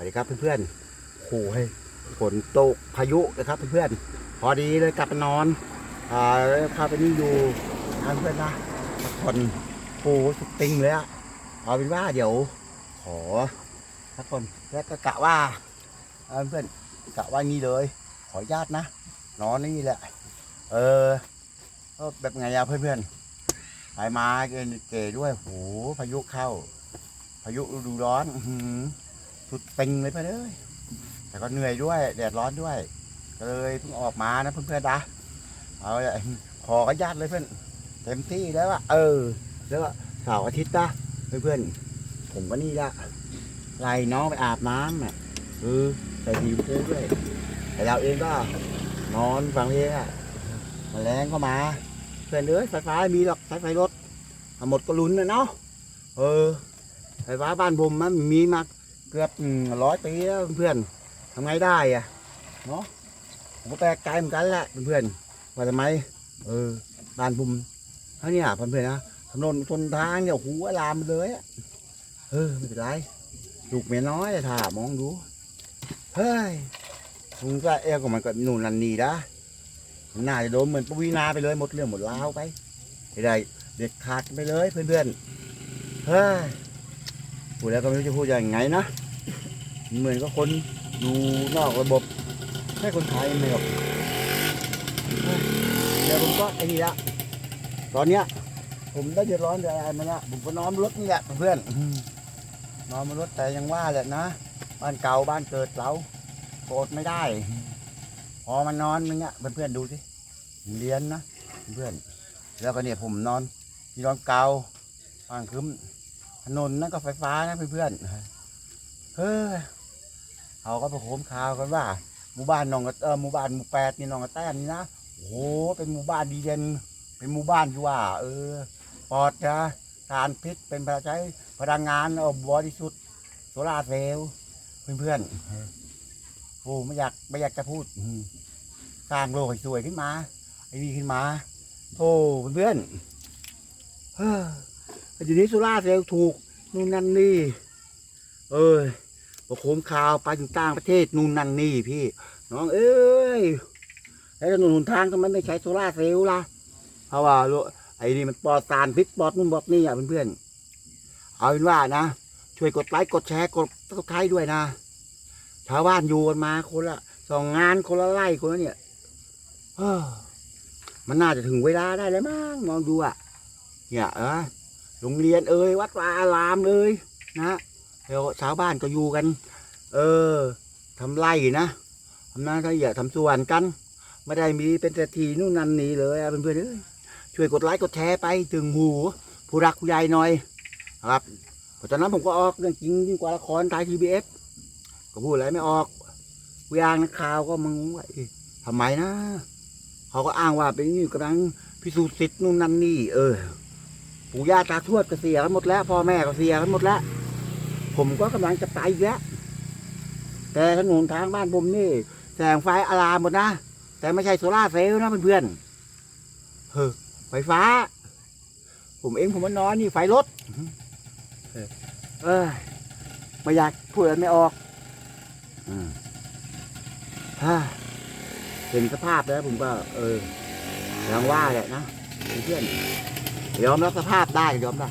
วัสดีครับเพื่อนๆโอ้ยฝนตกพายุนะครับเพื่อนๆพอดีเลยกลับมานอนอ่าพาไปนี่อยู่ทางเพื่อนนะพักผ่อนโอ้สุดติงเลยอะเอาเป็นว่าเดี๋ยว ขอพักผ่อนแล้วก็กะว่าเพื่อนกะว่างี้เลย ขอญาตนะนอนนี่แหละ เออแบบไงอะเพื่อนๆไปมาเกเกด้วยโหพายุเข้า พายุฤดูร้อนอื สุดติงเลยไปเลย แต่ก็เหนื่อยด้วยแดดร้อนด้วย ก็เลยเพิ่งออกมานะเพื่อนๆนะเอาละขออนุญาตเลยเพื่อนเต็มที่แล้วอะเออ แล้วเสาร์อาทิตย์นะเพื่อนๆผมก็นี่ละไล่น้องไปอาบน้ำอะเออใส่ดีเพื่อนด้วยแต่เราเองก็นอนฟังเพลงอะแมลงก็มา เพื่อนเอ้ยไฟฟ้าไม่มีหรอกใช้ไฟรถเอหมดก็ลุ้นนะเนาะเออไฟฟ้าบ้านผมมันมีมา เกือบร้อยปีแล้วเพื่อนทำไงได้อะเนาะผมก็แปลกใจเหมือนกันแหละเพื่อนว่าทำไมเออบ้านผมเท่านี้อะเพื่อนๆนะถนนทนทางเนี่ยหูอลามเลยอะเออไม่เป็นไรลูกเมียน้อยถ้ามองดูเฮ้ยมึงก็เอวกับมันก็หนุนนันนีนะน่าจะโดนเหมือนปวีนาไปเลยหมดเรื่องหมดราวไปไม่ได้เด็ดขาดไปเลยเพื่อนๆเฮ้ยพูดแล้วก็ไม่รู้จะพูดยังไงนะ เหมือนกับคนอยู่นอกระบบแค่คนไทยไม่หรอกเดี๋ยวผมก็ไอ้นี่ละตอนเนี้ย ผมได้เดือดร้อนอะไรมาละผมก็นอนรถนี่แหละเพื่อนอืมนอนบนรถแต่ยังว่าแหละนะบ้านเก่าบ้านเกิดเราโกรธไม่ได้ พอมันนอนนึงอะเพื่อนๆดูสิเรียนนะเพื่อนแล้วก็เนี่ยผมนอนที่นอนเก่าบ้านคืมถนนนั่นก็ไฟฟ้านะเพื่อนๆเฮ้ย เขาก็ไปโคมข่าวกันว่า หมู่บ้านหนองกระเออหมู่บ้านหมู่แปดนี่หนองกระแต้มนี่นะโอ้โหเป็นหมู่บ้านดีเด่นเป็นหมู่บ้านที่ว่า เออปลอดนะทานพิษเป็นพลังใช้พลังงานเออบริสุทธิ์โซลาเซลล์เพื่อนๆโอ้ไม่อยากไม่อยากจะพูดสร้างโลกให้สวยขึ้นมาไอ้นี่ขึ้นมาโอ้เพื่อนๆเฮ้ยทีนี้โซล่าเซลล์ถูกนู่นนั่นนี่ เอ้ ยพอโคมข่าวไปถึงต่างประเทศนู่นนั่นนี่พี่ น้องเอ้ยแล้วถนนหนทางทำไมไม่ใช้โซล่าเซลล์ล่ะเพราะว่าไอ้นี่มันปลอดสารพิษปลอดนู่นปลอดนี่อะเพื่อนๆเอาเป็นว่านะ ช่วยกดไลค์กดแชร์กดติดตามด้วยนะชาวบ้านอยู่กันมาคนละสองงานคนละไร่คนละเนี่ยมันน่าจะถึงเวลาได้แล้วมั้งมองดูอะเนี่ยเออโรงเรียนเอ่ยวัดวาอารามเลยนะ แล้วชาวบ้านก็อยู่กัน เออทำไร่นะทำนาทำเหยะทำสวนกัน ไม่ได้มีเป็นแต่ทีนู่นนั่นนี่เลยเพื่อนๆเอ้ยช่วยกดไลค์กดแชร์ไปถึงหูผู้รักผู้ใหญ่หน่อยครับเพราะฉะนั้นผมก็ออกเรื่องจริงยิ่งกว่าละครไทยทีบีเอฟก็พูดอะไรไม่ออกกูยางนักข่าวก็มึงว่าทำไมนะเขาก็อ้างว่าเป็นนี่กำลังพิสูจน์สิทธิ์นู่นนั่นนี่ เออ ปู่ย่าตาทวดก็เสียกันหมดแล้วพ่อแม่ก็เสียกันหมดแล้ว ผมก็กำลังจะไปอีกแล้วแต่ถนนทางบ้านผมนี่ แสงไฟอารามหมดนะ แต่ไม่ใช่โซล่าเซลล์นะเพื่อนๆเฮ้อไฟฟ้า ผมเองผมมานอนนี่ไฟรถเออเออไม่อยากพูดอะไรไม่ออกอฮ่าเห็นสภาพแล้วผมก็ เออยังว่าแหละนะเพื่อนยอมรับสภาพได้ยอมรับ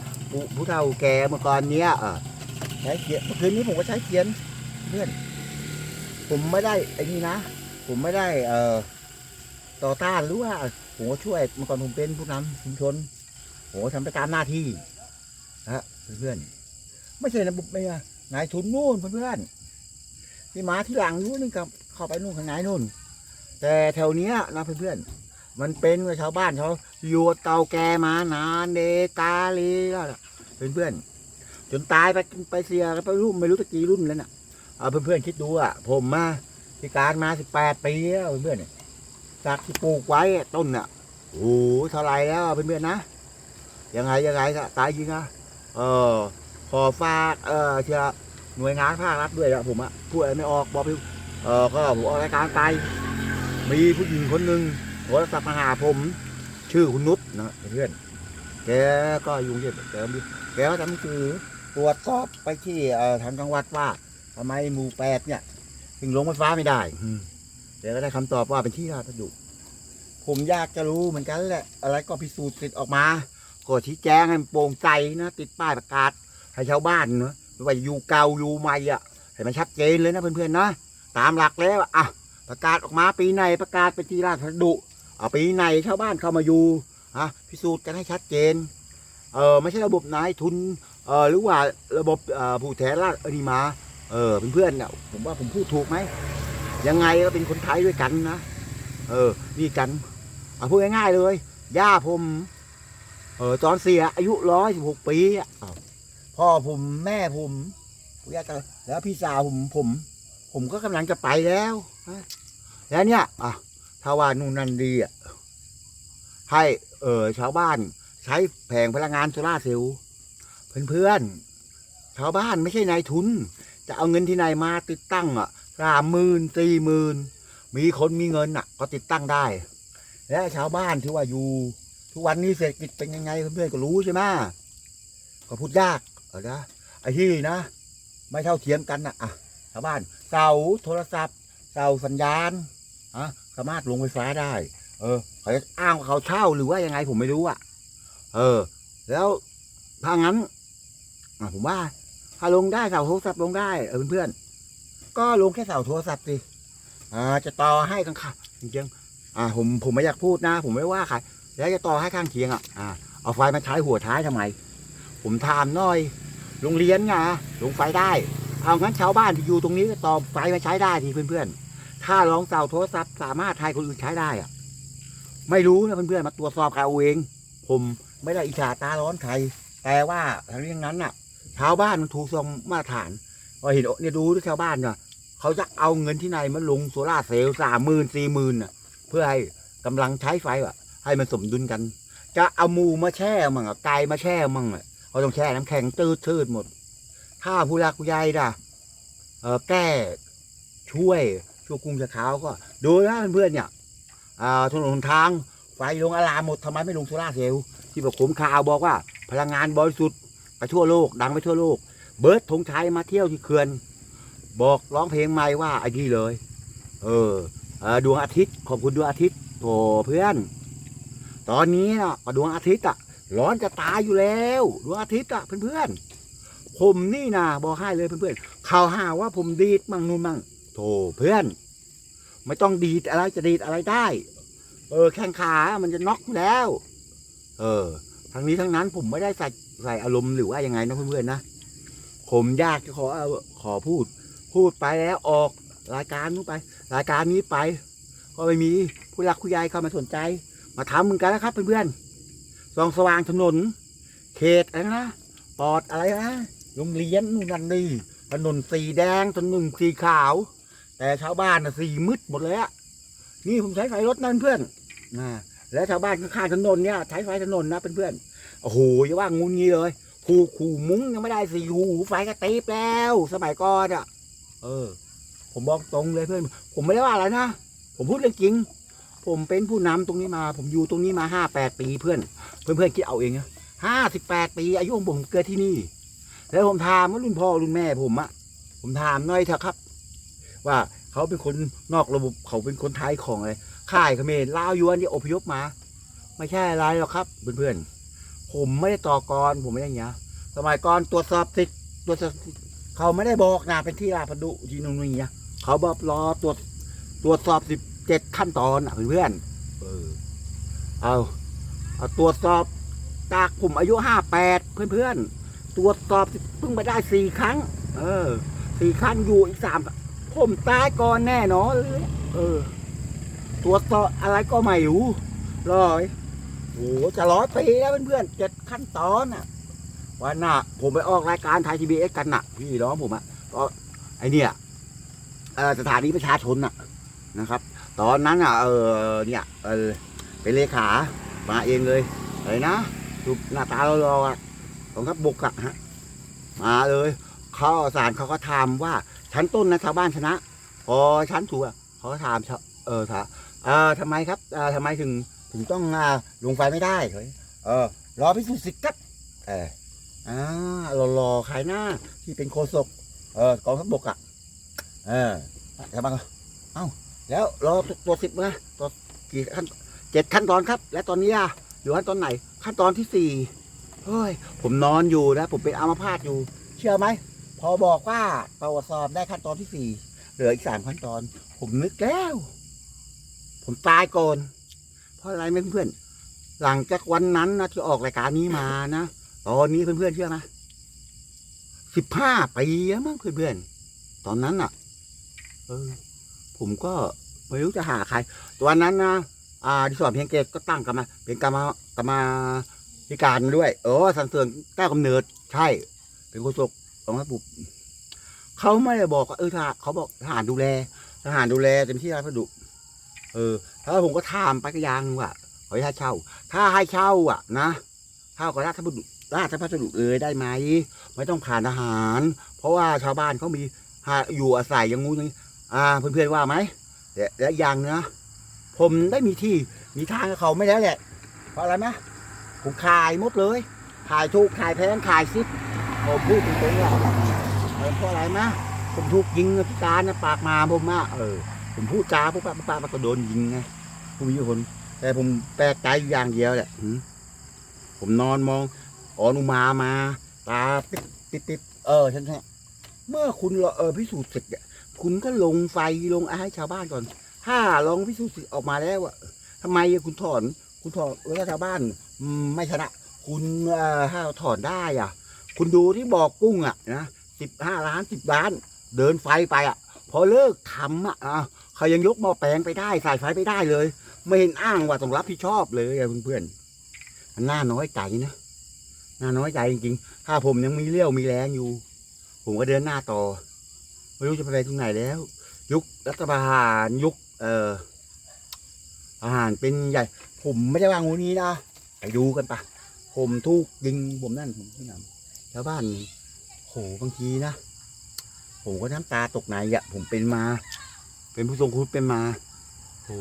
ผู้เฒ่าแก่เมื่อก่อนเนี้ยเออ ใช้เขียนเมื่อคืนนี้ผมก็ใช้เขียนเพื่อน ผมไม่ได้ไอ้นี่นะ ผมไม่ได้เอ่อต่อต้านหรือว่าผมก็ช่วยเมื่อก่อนผมเป็นผู้นำชุมชนผมก็ทำไปตามหน้าที่นะฮะเพื่อนๆไม่ใช่นะบุไม่ใช่นายทุนนู่นเพื่อนๆที่มาที่หลังนู้นนี่กับเข้าไปนู่นข้างในนู่น แต่แถวเนี้ยนะเพื่อนๆมันเป็นชาวบ้านเขาอยู่เก่าแกมานานเดกาลีแล้วเพื่อนๆ จนตายไปไปเสียไปรุ่นไม่รู้ตะกี้รุ่นแล้วน่ะเอาเพื่อนๆคิดดูอะ ผมมาพิการมาสิบแปดปีแล้วเพื่อนๆจากที่ปลูกไว้ต้นน่ะโอ้โหเท่าไรแล้วเพื่อนๆนะยังไงยังไงก็ตายจริงนะเออขอฝากเออเชื่อหน่วยงานภาครัฐด้วยอะผมอะพูดอะไรไม่ออกบอกพี่เออก็ผมออกรายการไปมีผู้หญิงคนหนึ่งโทรศัพท์มาหาผม ชื่อคุณนุชนะเพื่อนแกก็อยุ่งเยอะแกมีแกก็ทำสื่อ ตรวจสอบไปที่เอ่อทางจังหวัดว่าทำไมหมู่แปดเนี่ย ถึงลงไฟฟ้าไม่ได้อืมเดี๋ยวก็ได้คำตอบว่าเป็นที่ราชพัสดุผมอยากจะรู้เหมือนกันแหละ อะไรก็พิสูจน์ติดออกมาก็ชี้แจงให้มันโปร่งใจนะติดป้ายประกาศให้ชาวบ้านเนอะไม่ว่าอยู่เก่าอยู่ใหม่อะให้มันชัดเจนเลยนะเพื่อนๆนะตามหลักแล้วอะอะประกาศออกมาปีไหนประกาศเป็นที่ราชพัสดุเอาปีไหนชาวบ้านเข้ามาอยู่อะพิสูจน์กันให้ชัดเจนเออไม่ใช่ระบบนายทุน เออหรือว่าระบบเอ่อผู้แทนราชอนิมา เออเพื่อนๆเนี่ยผมว่าผมพูดถูกไหมยังไงก็เป็นคนไทยด้วยกันนะเออนี่กันเอาพูดง่ายๆเลย ย่าผม เออตอนเสียอายุร้อยสิบหกปีอะพ่อผมแม่ผมปู่ย่าตาแล้วพี่สาวผมผม ผมก็กำลังจะไปแล้วแล้วเนี่ยอะถ้าว่านู่นนั่นดีอะให้เออชาวบ้านใช้แผงพลังงานโซลาร์เซลล์ เพื่อนๆชาวบ้านไม่ใช่นายทุน จะเอาเงินที่ไหนมาติดตั้งอะสามหมื่นสี่หมื่นมีคนมีเงินอะ ก็ติดตั้งได้ และชาวบ้านที่ว่าอยู่ ทุกวันนี้เศรษฐกิจเป็นยังไงเพื่อนๆก็รู้ใช่ไหมก็พูดยากเออนะไอ้ที่นะ ไม่เท่าเทียมกันนะอะชาวบ้านเสาโทรศัพท์เสาสัญญาณอะสามารถลงไฟฟ้าได้ เออเขาจะอ้างว่าเขาเช่าหรือว่ายังไงผมไม่รู้อะ เออ แล้วถ้างั้น อะผมว่า ถ้าลงได้เสาโทรศัพท์ลงได้เออเพื่อนๆก็ลงแค่เสาโทรศัพท์สิอ่าจะต่อให้กันค่ะจริงๆอ่า ผมผมไม่อยากพูดนะ ผมไม่ว่าใครแล้วจะต่อให้ข้างเคียงอะอ่าเอาไฟมาใช้หัวท้ายทำไม ผมถามหน่อยโรงเรียนไงลงไฟได้ เอางั้นชาวบ้านที่อยู่ตรงนี้ก็ต่อไฟมาใช้ได้ทีเพื่อนๆ ถ้าลองเสาโทรศัพท์สามารถให้คนอื่นใช้ได้อะ ไม่รู้นะเพื่อนๆ มาตรวจสอบกันเอาเอง ผมไม่ได้อิจฉาตาร้อนใครแต่ว่าทางนี้ทั้งนั้นน่ะ ชาวบ้านมันถูกทรงมาตรฐานพอเห็นเนี่ยดูที่ชาวบ้านเน่ะเขาจะเอาเงินที่ไหนมาลงโซล่าเซลล์สามหมื่นสี่หมื่นน่ะ เพื่อให้กำลังใช้ไฟอะ ให้มันสมดุลกัน จะเอาหมูมาแช่มั่งอะไก่มาแช่มั่งอะเขาต้องแช่น้ำแข็งตืดทืดหมด ถ้าผู้รักผู้ใหญ่น่ะเออแก้ช่วยช่วยกรุงจะขาวก็ ดูนะเพื่อนๆเนี่ยถนนทางไฟลงอะลามหมดทำไมไม่ลงโซล่าเซลล์ที่บอกผมข่าวบอกว่า พลังงานบริสุทธิ์ ไปทั่วโลก ดังไปทั่วโลก เบิร์ดธงชัยมาเที่ยวที่เขื่อน บอกร้องเพลงใหม่ว่าไอ้นี่เลย เออดวงอาทิตย์ ขอบคุณดวงอาทิตย์โถเพื่อน ตอนนี้นะดวงอาทิตย์อะร้อนจะตายอยู่แล้วดวงอาทิตย์อะเพื่อนๆผมนี่นะบอกให้เลยเพื่อนๆข่าวหาว่าผมดีดมั่งนู่นมั่งโถเพื่อน ไม่ต้องดีดอะไรจะดีดอะไรได้ เออ แข้งขา มันจะน็อกแล้ว เออ ทั้งนี้ทั้งนั้นผมไม่ได้ใส่ ใส่อารมณ์หรือว่ายังไงนะเพื่อนๆนะผมยากจะขอเอาขอพูด พูดไปแล้วออกรายการนู้นไป รายการนี้ไป ก็ไม่มีผู้รักผู้ใหญ่เข้ามาสนใจ มาทำเหมือนกันนะครับเพื่อนๆส่องสว่างถนน เขตอะไรนะปอดอะไรนะโรงเรียนนู่นนั่นนี่ถนนสีแดงถนนสีขาว แต่ชาวบ้านน่ะสีมืดหมดเลยอะนี่ผมใช้ไฟรถนั่นเพื่อนนะแล้วชาวบ้านข้างถนนเนี่ยใช้ไฟถนนนะเพื่อนๆ โอ้โหอย่าว่างูงี้เลยผูกขู่มุ้งยังไม่ได้สีหูไฟก็ตีบแล้ว สมัยก่อนอะเออ ผมบอกตรงเลยเพื่อน ผมไม่ได้ว่าอะไรนะ ผมพูดเรื่องจริง ผมเป็นผู้นำตรงนี้มา ผมอยู่ตรงนี้มาห้าแปดปีเพื่อน เพื่อนเพื่อนคิดเอาเองนะห้าสิบแปดปี อายุของผมเกิดที่นี่ แล้วผมถามว่ารุ่นพ่อรุ่นแม่ผมอะผมถามหน่อยเถอะครับ ว่าเขาเป็นคนนอกระบบเขาเป็นคนไทยของอะไร ค่ายเขมรลาวยวนที่อพยพมา ไม่ใช่อะไรหรอกครับ เพื่อนๆ ผมไม่ได้ต่อกรผมไม่ได้อย่างเงี้ยสมัยก่อนตรวจสอบติดตรวจสอบสิทธิ์เขาไม่ได้บอกนะเป็นที่ราชพัสดุที่นู่นนี่อะเขาบอกรอตรวจตรวจสอบสิบเจ็ดขั้นตอนอะเพื่อนๆเออเอาเอาตรวจสอบจากผมอายุห้าแปดเพื่อนๆตรวจสอบเพิ่งมาได้สี่ครั้ง เออสี่ครั้งอยู่อีกสามผมตายก่อนแน่นอนเลยเออ ตรวจสอบอะไรก็ไม่รู้ร้อย โอ้โหจะร้อยปีแล้วเพื่อนๆเจ็ดขั้นตอนอะวันน่ะ ผมไปออกรายการไทยทีวีเอสกันน่ะ พี่น้องผมอะก็ไอเนี่ยเอ่อสถานีประชาชนน่ะนะครับ ตอนนั้นอะเออเนี่ยเออเป็นเลขามาเองเลยอะไรนะรูหน้าตาเราๆอะของทัพบกอะฮะมาเลยเขาสารเขาก็ถามว่าชั้นต้นนะชาวบ้านชนะ พอชั้นถูกอะเขาก็ถามเออถามเออทำไมครับเออทำไมถึง ถึงต้องอ่าลงไฟไม่ได้เฮ้ยเออ รอพิสูจน์สิทธิ์ครับเอออ่ารอรอใครหน้าที่เป็นโฆษกเออกองทัพบกอะเออชาวบ้าเอ้าแล้วรอตัวสิบนะตัวกี่ขั้นเจ็ดขั้นตอนครับ และตอนนี้อะอยู่ขั้นตอนไหน ขั้นตอนที่สี่เฮ้ยผมนอนอยู่นะ ผมเป็นอัมพาตอยู่ เชื่อไหมพอบอกว่าตรวจสอบได้ขั้นตอนที่สี่เหลืออีกสามขั้นตอน ผมนึกแล้ว ผมตายก่อน เพราะอะไรไหมเพื่อนๆหลังจากวันนั้นนะที่ออกรายการนี้มานะตอนนี้เพื่อนๆเชื่อไหมสิบห้าปีแล้วมั้งเพื่อนๆตอนนั้นอะ เออ ผมก็ไม่รู้จะหาใครตัวนั้นนะอ่าดิสอนเพียงเกตก็ตั้งกรรมา เป็นกรรมากรรมาธิการด้วยเออสันเสริญแก้วกำเนิด ใช่ เป็นโฆษกของรัฐบุเขาไม่ได้บอกว่าเออทหารเขาบอกทหารดูแล ทหารดูแลเต็มที่ราชพัสดุ เออ ถ้าผมก็ถามไปก็ยังว่าขอให้เช่า ถ้าให้เช่าอะนะเช่ากับราชพัสดุราชพัสดุเลยได้ไหมไม่ต้องผ่านทหาร เพราะว่าชาวบ้านเขามีหาอยู่อาศัยอย่างงู้นอย่างนี้อ่าเพื่อนๆว่าไหมและและอย่างนะผมได้มีที่มีทางกับเขาไม่แล้วแหละ เพราะอะไรไหมผมขายหมดเลยขายถูกขายแพงขายซิปผมพูดตรงๆว่าเออเพราะอะไรไหมผมถูกยิงพิการนะปากมาผมมาเออผมพูดจาปุ๊บปั๊บปุ๊บปั๊บมันก็โดนยิงไง ผู้มีคนแต่ผมแปลกใจอยู่อย่างเดียวแหละหืมผมนอนมองออนุมามาตาปิดปิดปิดเออฉันใช่เมื่อคุณเออพิสูจน์เสร็จเนี่ยคุณก็ลงไฟลงอะไรให้ชาวบ้านก่อน ถ้าลองพิสูจน์เสร็จออกมาแล้วอะทำไมคุณถอน คุณถอนแล้วชาวบ้านอืมไม่ชนะ คุณเอ่อถ้าถอนได้อะ คุณดูที่บอกกุ้งอะนะสิบห้าล้านสิบล้าน เดินไฟไปอะ พอเลิกทำอะอะเขายังยกหม้อแปลงไปได้สายไฟไปได้เลย ไม่เห็นอ้างว่าต้องรับผิดชอบเลยเพื่อนๆมันน่าน้อยใจนะน่าน้อยใจจริงๆ ถ้าผมยังมีเลี้ยวมีแรงอยู่ ผมก็เดินหน้าต่อ ไม่รู้จะไปถึงไหนแล้ว ยุครัฐประหารยุค เอ่ออาหารเป็นใหญ่ ผมไม่ได้วางงูนี้นะไปดูกันปะผมทุกยิงผมนั่นผมที่นำชาวบ้านโหบางทีนะผมก็น้ำตาตกในอะ ผมเป็นมา เป็นผู้ทรงคุณเป็นมาโอ้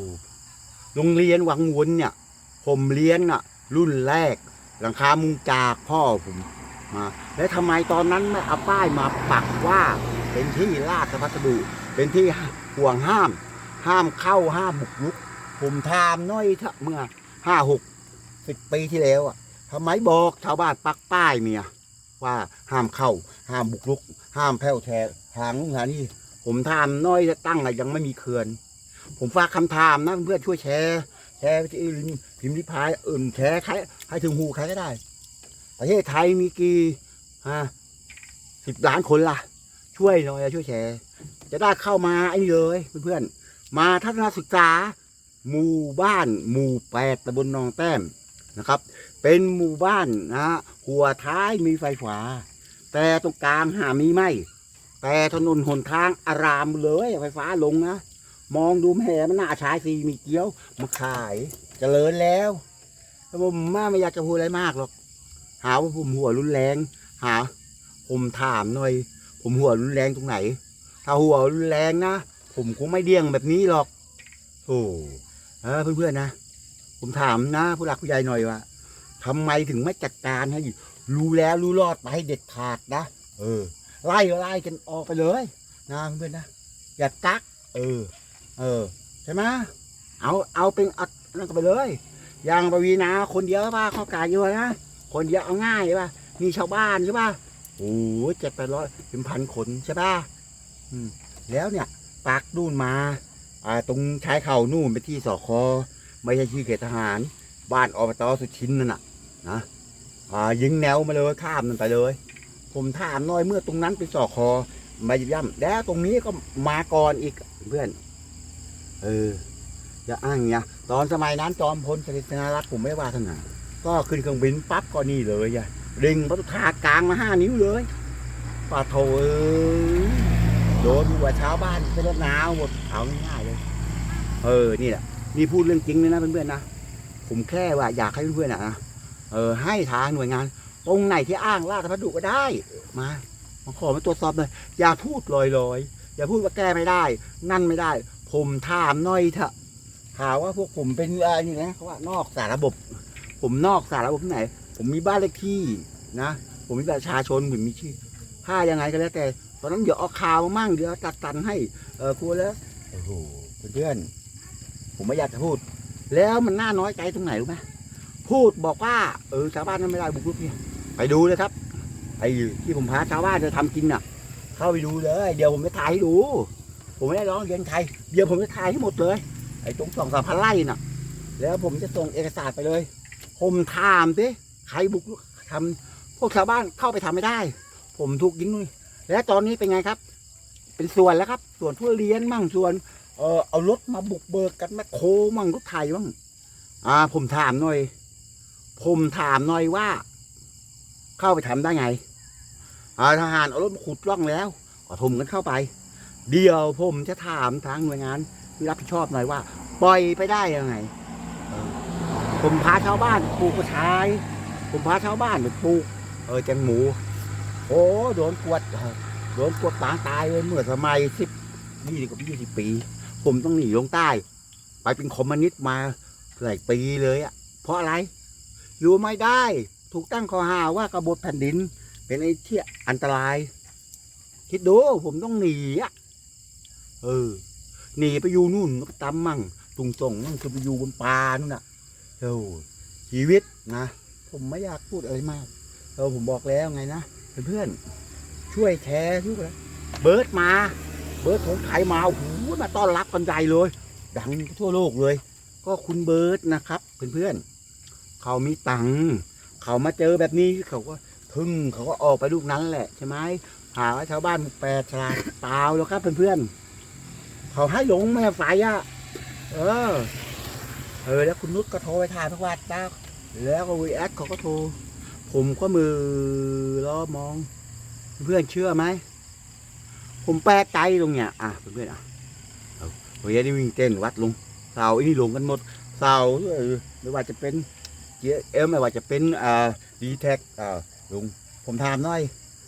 โรงเรียนวังวนเนี่ย ผมเรียนอะ รุ่นแรก หลังคามุงจากพ่อผมมา แล้วทำไมตอนนั้นไม่เอาป้ายมาปักว่า เป็นที่ราชพัสดุ เป็นที่ห่วงห้าม ห้ามเข้าห้ามบุกรุก ผมทามน้อยเมื่อห้าหกสิบปีที่แล้วอะทำไมบอกชาวบ้านปักป้ายเมียว่าห้ามเข้า ห้ามบุกรุก ห้ามแผ่วแททางนู้นทางนี้ผมทามน้อยจะตั้งอะยังไม่มีเขื่อน ผมฝากคำถามนะเพื่อนช่วยแชร์ แชร์ไปที่พิมพ์ริพายอื่นแชร์ใครให้ถึงหูใครก็ได้ ประเทศไทยมีกี่ฮะสิบล้านคนล่ะ ช่วยหน่อยช่วยแชร์ จะได้เข้ามาไอ้นี่เลยเพื่อนๆมาทัศนศึกษา หมู่บ้าน หมู่แปดตำบลหนองแต้มนะครับ เป็นหมู่บ้านนะฮะหัวท้ายมีไฟฟ้าแต่ตรงกลางหามีไหมแต่ถนนหนทางอารามเลยไฟฟ้าลงนะ มองดูแม่มันน่าใช้สีมีเกี้ยวมาขายจเจริญแล้วแต่ผมมาไม่อยากจะพูดอะไรมากหรอก หาว่าผมหัวรุนแรง หา ผมถามหน่อย ผมหัวรุนแรงตรงไหน ถ้าหัวรุนแรงนะผมคงไม่เดี้ยงแบบนี้หรอกโอ้เออเพื่อนๆนะ ผมถามนะผู้หลักผู้ใหญ่หน่อยว่าทำไมถึงไม่จัดการให้รู้แล้วรู้รอดไปให้เด็ดขาดนะเออ ไล่ก็ไล่กันออกไปเลย นะเพื่อนนะอย่ากัก เออ เออ ใช่ไหมเอาเอาเป็นอัดนั่นก็ไปเลยอย่างปวีนาคนเดียวป่ะเข้ากายอยู่นะคนเดียวเอาง่ายป่ะมีชาวบ้านใช่ป่ะโอ้เจ็ดแปดร้อยเป็นพันคนใช่ป่ะอืมแล้วเนี่ยปากนู่นมา อ่า ตรงชายเข่านู่นไปที่สอคอไม่ใช่ที่เขตทหาร บ้านอบตสุชินนั่นน่ะนะอ่ายิงแนวมาเลยข้ามมันไปเลย ผมถามน่อยเมื่อตรงนั้นเป็นสอคอมายิบย่ำแล้วตรงนี้ก็มาก่อนอีกเพื่อน เอออย่าอ้างเนี่ยตอนสมัยนั้นจอมพลสฤษดิ์นารักษ์ผมไม่ว่าทางไหนก็ขึ้นเครื่องบินปั๊บก็นี่เลยอย่าริงประตูทากลางมาห้านิ้วเลยป่าโถเอ้ยโดนหัวชาวบ้านเป็นรถหนาวหมดเอาง่ายๆเลย เออนี่แหละนี่พูดเรื่องจริงเลยนะเพื่อนๆนะผมแค่ว่าอยากให้เพื่อนๆนะเออให้ทางหน่วยงาน ตรงไหนที่อ้างราชพัสดุก็ได้มามาขอมาตรวจสอบเลยอย่าพูดลอยๆอย่าพูดว่าแก้ไม่ได้ นั่นไม่ได้ ผมถามหน่อยเถอะหาว่าพวกผมเป็นอะไรนี่นะเขาว่านอกสารระบบ ผมนอกสารระบบที่ไหน ผมมีบ้านเลขที่นะ ผมมีประชาชนผมมีชื่อถ้ายังไงก็แล้วแต่ ตอนนั้นเดี๋ยวเอาข่าวมามั่งเดี๋ยวตัดตันให้เออครูแล้วโอ้โหเพื่อนๆผมไม่อยากจะพูด แล้วมันน่าน้อยใจตรงไหนรู้ไหมพูดบอกว่า เออชาวบ้านนั้นไม่ได้บุกรุกเนี่ยไปดูเลยครับไอ้ที่ผมพาชาวบ้านจะทำกินน่ะ เข้าไปดูเลย เดี๋ยวผมจะถ่ายให้ดู ผมไม่ได้ร้องเรียนใครเดี๋ยวผมจะถ่ายให้หมดเลย ไอ้ตรงสองสามพันไร่น่ะ แล้วผมจะส่งเอกสารไปเลย ผมถามสิใครบุกทำพวกชาวบ้านเข้าไปทำไม่ได้ ผมถูกยิงนุยแล้วตอนนี้เป็นไงครับ เป็นส่วนแล้วครับ ส่วนทุเรียนมั่งส่วน เออเอารถมาบุกเบิกกันแมคโครมั่งรถไถมั่งอ่า ผมถามหน่อย ผมถามหน่อยว่า เข้าไปทำได้ไงอ่าทหารเอารถมาขุดร่องแล้วก็ทุ่มกันเข้าไป เดี๋ยวผมจะถามทางหน่วยงานที่รับผิดชอบหน่อยว่า ปล่อยไปได้ยังไง ผมพาชาวบ้านปลูกกระชาย ผมพาชาวบ้านไปปลูก เออแตงหมู โอ้โดนกวดโดนกวดปางตายเลยเมื่อสมัยสิบยี่สิบกับยี่สิบปี ผมต้องหนีลงใต้ ไปเป็นคอมมิวนิสต์มาหลายปีเลยอะเพราะอะไร อยู่ไม่ได้ ถูกตั้งข้อหาว่ากบฏแผ่นดิน เป็นไอ้ที่อันตราย คิดดูผมต้องหนีอะ เออหนีไปอยู่นู่นไปตำมั่งตุงส่งมั่งคือไปอยู่บนป่านู่นน่ะเออชีวิตนะผมไม่อยากพูดอะไรมากเออผมบอกแล้วไงนะเพื่อนๆช่วยแชร์ช่วยอะไรเบิร์ดมา เบิร์ดของไทยมาโอ้โหมาต้อนรับกันใหญ่เลย ดังทั่วโลกเลย ก็คุณเบิร์ดนะครับเพื่อนๆเขามีตังค์เขามาเจอแบบนี้เขาก็ทึ่งเขาก็ออกไปลูกนั้นแหละใช่ไหมหาว่าชาวบ้านแปดฉลาดเปล่าแล้วครับเพื่อนๆ เขาให้หลงแม่ไฟอะ เออ เออ แล้วคุณนุชก็โทรไปถายทุกวันจ้าแล้วก็วีแอดเขาก็โทร ผมก็มือล้อมอง เพื่อนเชื่อไหม ผมแปลกใจตรงเนี้ยอะเพื่อนๆอะเฮ้ยนี่วิ่งเต้นวัดลงเสาอ้นี่ลงกันหมดเสาไม่ว่าจะเป็นเจเอลไม่ว่าจะเป็นอ่าดีแท็กอ่าลุงผมถามหน่อย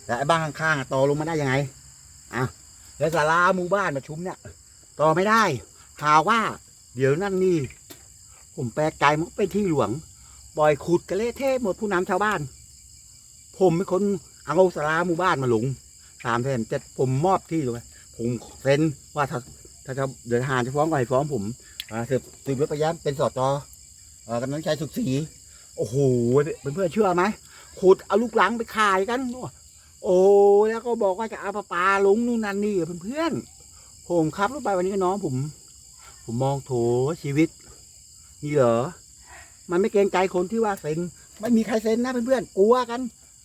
แต่ไอ้บ้านข้างๆต่อลงมาได้ยังไงอะแล้วศาลาหมู่บ้านประชุมเนี่ย ต่อไม่ได้ข่าวว่า เดี๋ยวนั่นนี่ ผมแปลกใจมันก็เป็นที่หลวง ปล่อยขุดกระเละเทะหมดผู้นำชาวบ้าน ผมเป็นคนเอาสาราหมู่บ้านมาหลงสามแสนเจ็ดผมมอบที่เลยผมเซ็นว่าถ้าถ้าจะเดินทางจะฟ้องก็ให้ฟ้องผมสืบสืบรถประยันเป็นสอจอเอ่อกำนันชัยสุขศรีโอ้โหเพื่อนเพื่อนเชื่อไหมขุดเอาลูกหลังไปขายกัน โอ้แล้วก็บอกว่าจะเอาปลาปลาลงนู่นนั่นนี่เพื่อนๆ ผมขับรถไปวันนี้น้องผม ผมมองโถชีวิตนี่เหรอ มันไม่เกรงใจคนที่ว่าเซ็นไม่มีใครเซ็นนะเพื่อนๆกลัวกัน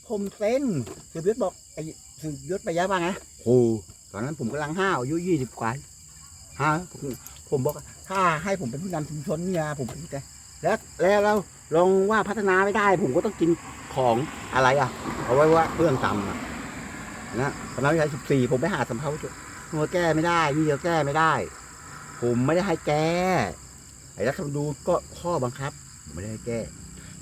ผมเซ็นสืบยศบอกไอ้สืบยศไปย้ายว่าไงโอ้ตอนนั้นผมกำลังห้าวอายุยี่สิบกว่าฮะผมผมบอกถ้าให้ผมเป็นผู้นำชุมชนเนี่ยผมเป็นใจแล้วแล้วเราลองว่าพัฒนาไม่ได้ ผมก็ต้องกินของอะไรอะ เอาไว้ว่าเพื่อนจำนะตอนนั้นใช้สิบสี่ผมไปหาสัมภาัวแก้ไม่ได้นี่เดียวแก้ไม่ได้ ผมไม่ได้ให้แก้ไอ้รัฐธรรมนูญก็ข้อบังคับ ผมไม่ได้ให้แก้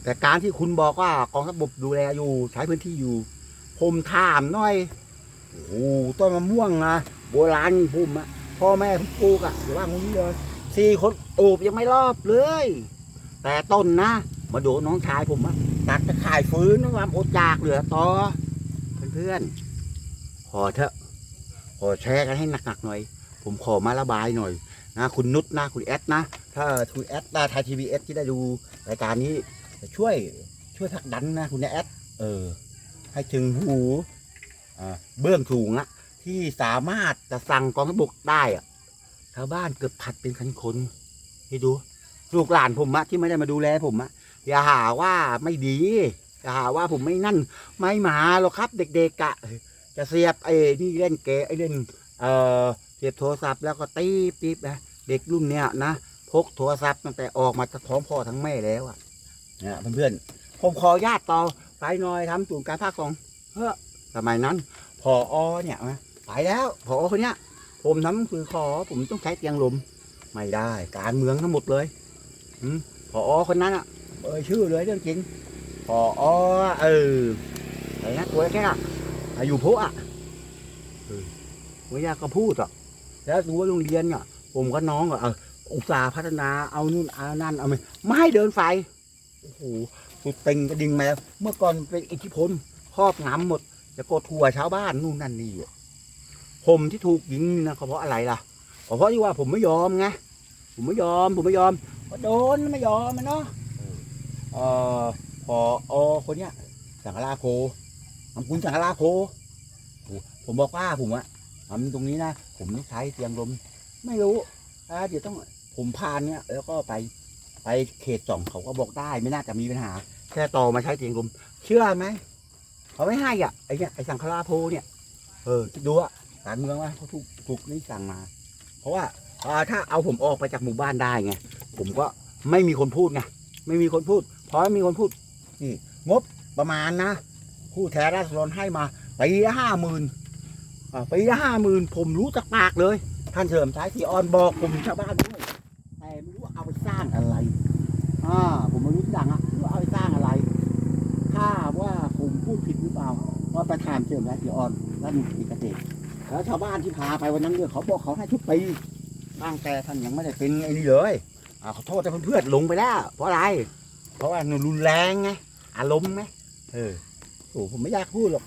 แต่การที่คุณบอกว่ากองทัพบกดูแลอยู่ ใช้พื้นที่อยู่ ผมถามหน่อยโอ้โหต้นมะม่วงนะโบราณพุ่มอะพ่อแม่ผมปลูกอะอยู่ว่างนี้เลยสี่คนโอบยังไม่รอบเลย แต่ต้นนะ มาโดนน้องชายผมอะตัดจะขายฟื้นความอดอยากเหลือต่อเพื่อนๆขอเถอะ ขอแชร์กันให้หนักๆหน่อย ผมขอมาระบายหน่อยนะคุณนุชนะคุณแอดนะ ถ้าคุณแอดได้ไทยทีวีเอสที่ได้ดูรายการนี้ช่วยช่วยผลักดันนะคุณแอดเออ ให้ถึงหูเบื้องสูงอะที่สามารถจะสั่งกองทัพบกได้อะชาวบ้านเกือบพัดเป็นพันคนให้ดูลูกหลานผมอะที่ไม่ได้มาดูแลผมอะอย่าหาว่าไม่ดี อย่าหาว่าผมไม่นั่น ไม่มาหรอกครับ เด็กๆอะ จะเสียบไอ้นี่เล่นเกไอ้เล่นเออเสียบโทรศัพท์แล้วก็ตีบตีบนะเด็กรุ่นเนี้ยนะพกโทรศัพท์ตั้งแต่ออกมาจากท้องพ่อทั้งแม่แล้วอะเนี่ยเพื่อนๆผมขอญาติต่อไปหน่อยทำศูนย์การภาคสองเฮ้อสมัยนั้นพออเนี่ยนะไปแล้วพอคนเนี้ยผมทำคือขอผมต้องใช้เตียงลมไม่ได้ การเมืองทั้งหมดเลยอพอคนนั้นอะเอ่ยชื่อเลยเรื่องจริงพอเอออะไรนะตัวแค่ อายุพุอะไม่อยากก็พูดอะแล้วดูว่าโรงเรียนเนี่ยผมก็น้องก็เอออุตสาห์พัฒนาเอานู่นเอานั่นเอาไม่ไม่ให้เดินไฟโอ้โหสุดติงกระดิ่งมาแล้วเมื่อก่อนเป็นอิทธิพลครอบงำหมดจะโกทัวชาวบ้านนู่นนั่นนี่อะผมที่ถูกยิงนะเพราะอะไรล่ะเพราะที่ว่าผมไม่ยอมไงผมไม่ยอม ผมไม่ยอมก็โดนไม่ยอมมันเนาะเออพออคนเนี้ยสังฆราโค นำคุณสังฆราโค ผมบอกว่าผมอะทำตรงนี้นะ ผมต้องใช้เตียงลม ไม่รู้อ่าเดี๋ยวต้องผมพานเนี่ย แล้วก็ไปไปเขตสองเขาก็บอกได้ไม่น่าจะมีปัญหา แค่ต่อมาใช้เตียงลม เชื่อไหมเขาไม่ให้อะไอเนี่ยไอสังฆราโพเนี่ยเออดูอะการเมืองว่าเขาถูกถูกนี่สั่งมา เพราะว่าอ่าถ้าเอาผมออกไปจากหมู่บ้านได้ไงผมก็ไม่มีคนพูดไงไม่มีคนพูดเพราะไม่มีคนพูดนี่งบประมาณนะ ผู้แทนราษฎรให้มาปีละห้าหมื่นปีละห้าหมื่นผมรู้จากปากเลย ท่านเฉลิมชัยที่ออนบอกผมชาวบ้านด้วยแต่ไม่รู้เอาไปสร้างอะไรอ่าผมไม่รู้ที่ดังอะไม่รู้เอาไปสร้างอะไร ถ้าว่าผมพูดผิดหรือเปล่าว่าประธานเฉลิมชัยที่ออนรัฐมนตรีเกษตรแล้วชาวบ้านที่พาไปวันนั้นเนี่ยเขาบอกเขาให้ทุกปีตั้งแต่ท่านยังไม่ได้เป็นไอ้นี่เลยอ่าขอโทษแต่เพื่อนๆลงไปแล้วเพราะอะไร เพราะว่าหนูรุนแรงไงอารมณ์ไหมเออ โอ้ผมไม่อยากพูดหรอก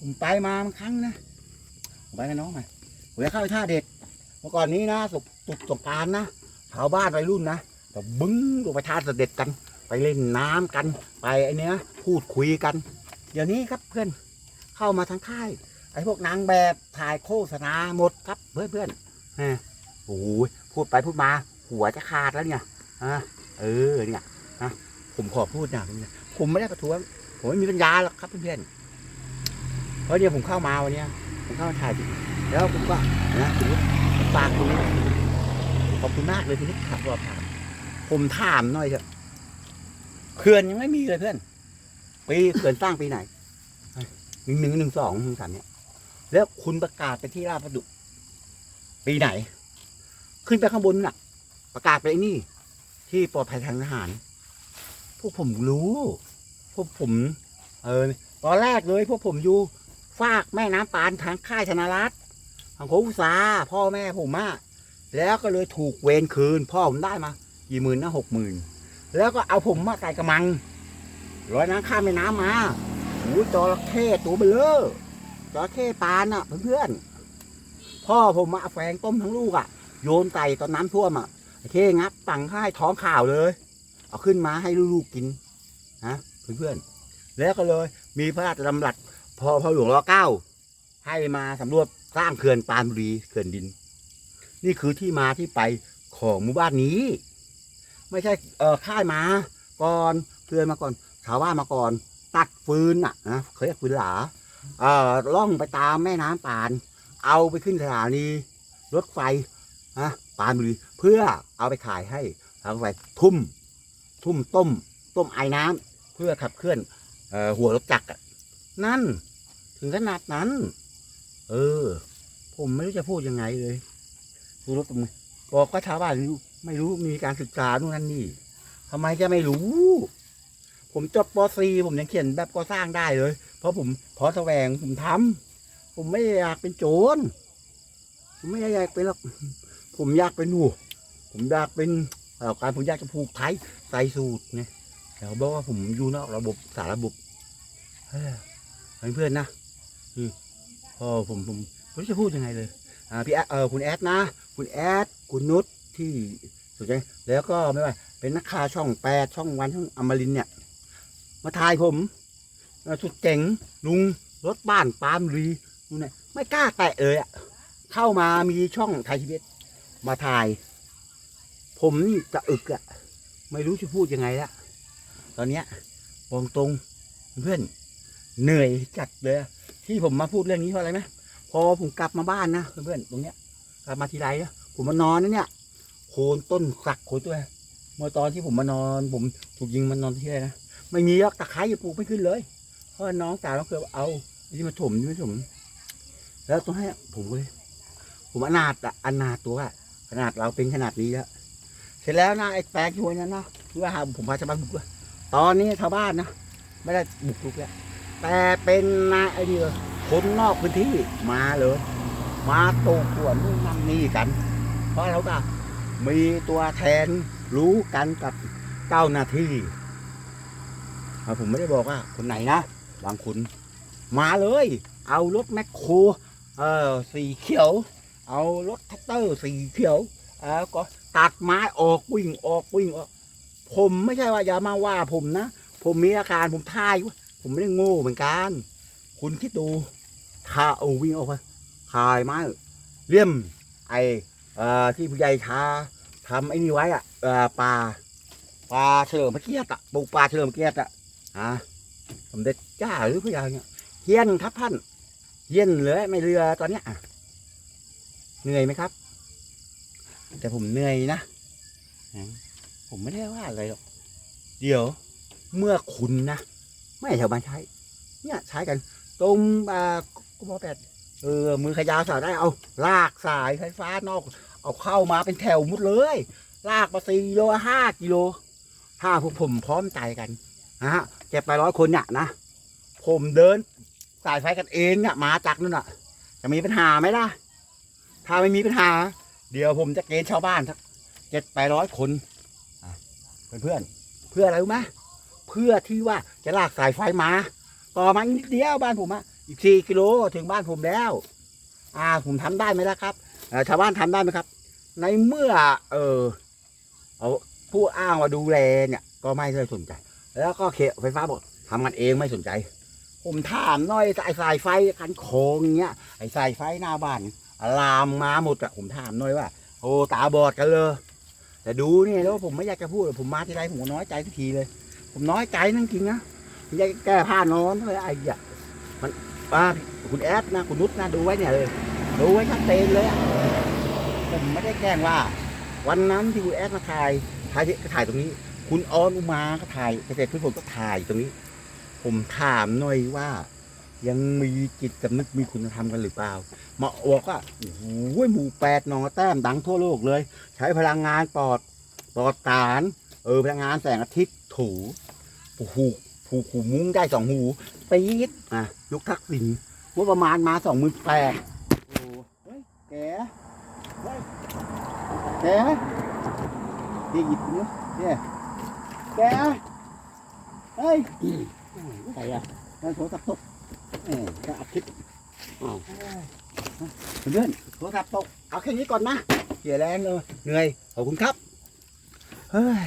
ผมไปมาบางครั้งนะผมไปกับน้องมาผมจะเข้าไปท่าเด็ด เมื่อก่อนนี้นะสุกตุกสงการนะชาวบ้านวัยรุ่นนะก็บึ้งลงไปท่าเด็จกัน ไปเล่นน้ำกัน ไปไอเนี้ยพูดคุยกัน เดี๋ยวนี้ครับเพื่อน เข้ามาทางค่าย ไอพวกนางแบบถ่ายโฆษณาหมดครับเพื่อนเพื่อนฮะโอ้ยพูดไปพูดมา หัวจะขาดแล้วเนี่ยฮะเออเนี่ยนะผมขอพูดอย่างนึงนะผมไม่ได้ประท้วง ผมไม่มีปัญญาหรอกครับเพื่อนๆเพราะเนี่ยผมเข้ามาวันนี้ผมเข้ามาถ่ายแล้วผมก็นะผมฝากคุณขอบคุณมากเลยที่นี่ขับรอบถาม ผมถามหน่อยเถอะเขื่อนยังไม่มีเลยเพื่อนปีเขื่อนสร้างปีไหนหนึ่งหนึ่งหนึ่งสองหนึ่งสามเนี่ย แล้วคุณประกาศไปที่ราชประดุปีไหน ขึ้นไปข้างบนน่ะ ประกาศไปไอ้นี่ ที่ปลอดภัยทางทหาร พวกผมรู้ พวกผม เออตอนแรกเลยพวกผมอยู่ฟากแม่น้ำปานทางค่ายธนรัตน์ทางโคกุสาพ่อแม่ผมอะแล้วก็เลยถูกเวรคืน พ่อผมได้มากี่หมื่นนะหกหมื่นแล้วก็เอาผมมาใส่กระมังลอยน้ำข้ามแม่น้ำมาโอ้ยจระเข้ตัวเบลอจระเข้ปานอะเพื่อนๆพ่อผมมาแฟงต้มทั้งลูกอะโยนใส่ตอนน้ำท่วมอะเข้งับตังให้ท้องข่าวเลย เอาขึ้นมาให้ลูกๆกินนะ เพื่อนๆแล้วก็เลย มีพระราชดำรัสพอพระหลวงรอเก้าให้มาสำรวจสร้างเขื่อนปานบุรีเขื่อนดิน นี่คือที่มาที่ไปของหมู่บ้านนี้ ไม่ใช่เออค่ายมาก่อนเขื่อนมาก่อนชาวบ้านมาก่อน ตัดฟืนอะนะเคยเรียกฟืนหลาเอ่อล่องไปตามแม่น้ำปาน เอาไปขึ้นสถานีรถไฟนะปานบุรีเพื่อเอาไปขายให้เอาไปทุ่ม ทุ่มต้ม ต้มไอ้น้ำ พื่อขับเคลื่อนอหัวรถจักรนั่น ถึงขนาดนั้น เออ ผมไม่รู้จะพูดยังไงเลยดูรถตรงนี้บอกว่าชาวบ้านไม่รู้ไม่รู้มีการศึกษานู่นนั่นนี่ทำไมจะไม่รู้ ผมจบป .4 ผมยังเขียนแบบก่อสร้างได้เลย เพราะผมพอแสวงผมทำผมไม่อยากเป็นโจรผมไม่อยากเป็นหรอกผมอยากเป็นหนูผมอยากเป็นเอ่อการผมอยากจะผูกไทยใส่สูตรไงแต่ เขาบอกว่าผมอยู่นอกระบบสารระบบเฮ้ยเพื่อนนะพอผมผมไม่รู้จะพูดยังไงเลย อ่าพี่แอดเออคุณแอดนะ คุณแอดคุณนุชที่สนใจแล้วก็ไม่ว่าเป็นนักข่าวช่องแปดช่องวันช่องอมรินเนี่ย มาถ่ายผมสุดเจ๋งลุงรถบ้านปาล์มรีนู่นนี่ไม่กล้าแตะเลยอะเข้ามามีช่องไทยทีวีมาถ่าย ผมนี่จะอึกอะไม่รู้จะพูดยังไงละ ตอนเนี้ยบอกตรงเพื่อนเหนื่อยจัดเลยที่ผมมาพูดเรื่องนี้เพราะอะไรไหมพอผมกลับมาบ้านนะเพื่อนๆตรงเนี้ยกลับมาทีไรนะผมมานอนนะเนี่ยโคนต้นสักโคนตัวเมื่อตอนที่ผมมานอน ผมถูกยิงมานอนที่ไรนะไม่มีหรอกตะไคร้ยังปลูกไม่ขึ้นเลยเพราะน้องสาวน้องเคยเอาที่มาถมที่มาถมแล้วต้องให้ผมเลยผมอนาถอะอนาถตัวอะขนาดเราเป็นขนาดนี้แล้วเสร็จแล้วนะไอ้แปลงที่วันนั้นนะที่ว่าผมพาชาวบ้านบุกอะ ตอนนี้ชาวบ้านนะไม่ได้บุกรุกแล้วแต่เป็นนายไอ้นี่เลยคนนอกพื้นที่มาเลย มาตกขวนนู่นนั่นนี่กัน เพราะเราก็มีตัวแทนรู้กันกับเจ้าหน้าที่ผมไม่ได้บอกว่าคนไหนนะบางคนมาเลย เอารถแมคโครเออสีเขียว เอารถแท็กเตอร์สีเขียวแล้วก็ตัดไม้ออกวิ่งออกวิ่งออก ผมไม่ใช่ว่าอย่ามาว่าผมนะ ผมมีอาการผมท่ายอยู่ผมไม่ได้โง่เหมือนกัน คุณคิดดูถ้าเอาวิ่งออกไปขายไม้เลี่ยมไอเอ่อที่ผู้ใหญ่ทาทำไอ้นี่ไว้อะเอ่อปลาปลาเฉลิมพระเกียรติอะปลูกปลาเฉลิมเกียรติอะอะผมเด็ดจ้าหรือผู้ใหญ่เนี่ยเฮียนครับท่านเฮียนเลยไม่เรือตอนเนี้ยเหนื่อยไหมครับ แต่ผมเหนื่อยนะ ผมไม่ได้ว่าอะไรหรอกเดี๋ยว เมื่อคุณนะไม่ให้ชาวบ้านใช้ เนี่ยใช้กันตรงอ่ากมอแปดเออมือขยาวสาวได้เอา ลากสายไฟฟ้านอก เอาเข้ามาเป็นแถวมุดเลย ลากมาสี่กิโลห้ากิโลถ้าพวกผมพร้อมใจกันนะฮะเจ็บไปร้อยคนเนี่ยนะผมเดินสายไฟกันเองเนี่ยมาจากนู่นอะ จะมีปัญหาไหมล่ะ ถ้าไม่มีปัญหา เดี๋ยวผมจะเกณฑ์ชาวบ้านสักเจ็ดไปร้อยคน เพื่อนๆเพื่ออะไรรู้ไหมเพื่อที่ว่าจะลากสายไฟมา ต่อมาอีกนิดเดียวบ้านผมอะอีกสี่กิโลถึงบ้านผมแล้ว อ่าผมทำได้ไหมล่ะครับชาวบ้านทำได้ไหมครับ ในเมื่อ เออเอาผู้อ้างว่าดูแลเนี่ยก็ไม่ได้สนใจ แล้วก็เคไฟฟ้าบอกทำกันเองไม่สนใจ ผมถามน่อยสายสายไฟคันโค้งเงี้ยไอ้สายไฟหน้าบ้านลามมาหมดอะผมถามน่อยว่า โอ้ตาบอดกันเลย แต่ดูเนี่ยแล้วผมไม่อยากจะพูดผมมาทีไรผมก็น้อยใจทุกทีเลย ผมน้อยใจนั่งจริงนะผมอยากแก้ผ้านอนเลยไอ้เหี้ยมันป้าคุณแอดนะคุณนุชนะดูไว้เนี่ยเลยดูไว้ชัดเจนเลยผมไม่ได้แกล้งว่า วันนั้นที่คุณแอดมาถ่ายถ่ายที่ถ่ายตรงนี้ คุณออนอุมาก็ถ่ายเกษตรพืชผลก็ถ่ายตรงนี้ ผมถามหน่อยว่า ยังมีจิตสำนึกมีคุณธรรมกันหรือเปล่ามาบอกว่าโอ้โหหมู่แปดนองแต้มดังทั่วโลกเลย ใช้พลังงานปลอดปลอดสารเออพลังงานแสงอาทิตย์ถูผูกผูกหูมุ้งได้สองหูปี๊ดอะยุคทักษิณว่าประมาณมาสองหมื่นแปดโอ้เฮ้ยแกเฮ้ยแกเดี๋ยวหยิบเนื้อเนี่ยแกเฮ้ยใครอะนั่นโทรศัพท์ตก เออจะอัดคลิปอ้าวเพื่อนโทรศัพท์ตกเอาแค่นี้ก่อนนะเสียแรงเลยเหนื่อยขอบคุณครับเฮ้ย